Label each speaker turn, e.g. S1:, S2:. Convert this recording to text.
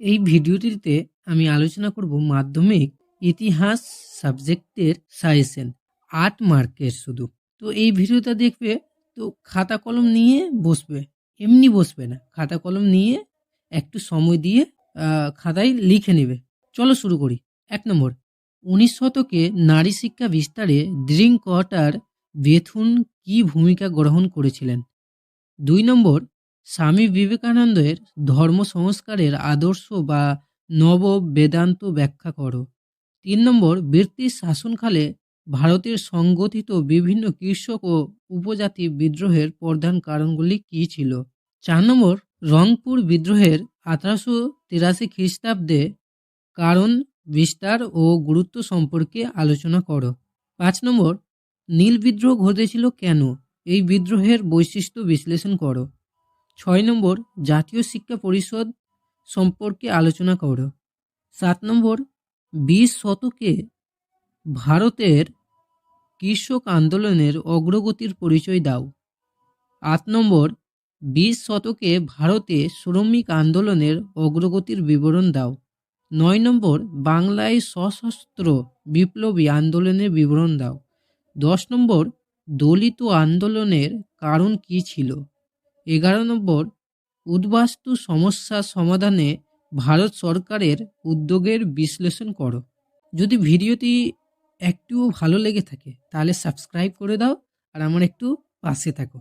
S1: এই ভিডিওটিতে আমি আলোচনা করব মাধ্যমিক ইতিহাস সাবজেক্টের সাজেশন আট মার্কের শুধু। তো এই ভিডিওটা দেখবে তো খাতা কলম নিয়ে বসবে, এমনি বসবে না। খাতা কলম নিয়ে একটু সময় দিয়ে খাতায় লিখে নেবে। চলো শুরু করি। এক নম্বর, উনিশ শতকে নারী শিক্ষা বিস্তারে ড্রিঙ্ক ওয়াটার বেথুন কি ভূমিকা গ্রহণ করেছিলেন? দুই নম্বর স্বামী বিবেকানন্দের ধর্ম সংস্কারের আদর্শ বা নব বেদান্ত ব্যাখ্যা করো। তিন নম্বর ব্রিটিশ শাসনকালে ভারতের সংগঠিত বিভিন্ন কৃষক ও উপজাতি বিদ্রোহের প্রধান কারণগুলি কী ছিল? চার নম্বর, রংপুর বিদ্রোহের আঠারোশো তিরাশি খ্রিস্টাব্দে কারণ, বিস্তার ও গুরুত্ব সম্পর্কে আলোচনা করো। পাঁচ নম্বর, নীল বিদ্রোহ ঘটেছিল কেন? এই বিদ্রোহের বৈশিষ্ট্য বিশ্লেষণ করো। ছয় নম্বর, জাতীয় শিক্ষা পরিষদ সম্পর্কে আলোচনা করো। সাত নম্বর, বিশ শতকে ভারতের কৃষক আন্দোলনের অগ্রগতির পরিচয় দাও। আট নম্বর, বিশ শতকে ভারতে শ্রমিক আন্দোলনের অগ্রগতির বিবরণ দাও। নয় নম্বর, বাংলায় সশস্ত্র বিপ্লবী আন্দোলনের বিবরণ দাও। দশ নম্বর, দলিত আন্দোলনের কারণ কী ছিল? এগারো নম্বর, উদ্বাস্তু সমস্যা সমাধানে ভারত সরকারের উদ্যোগের বিশ্লেষণ করো। যদি ভিডিওটি একটু ভালো লেগে থাকে, তাহলে সাবস্ক্রাইব করে দাও আর আমার একটু পাশে থাকো।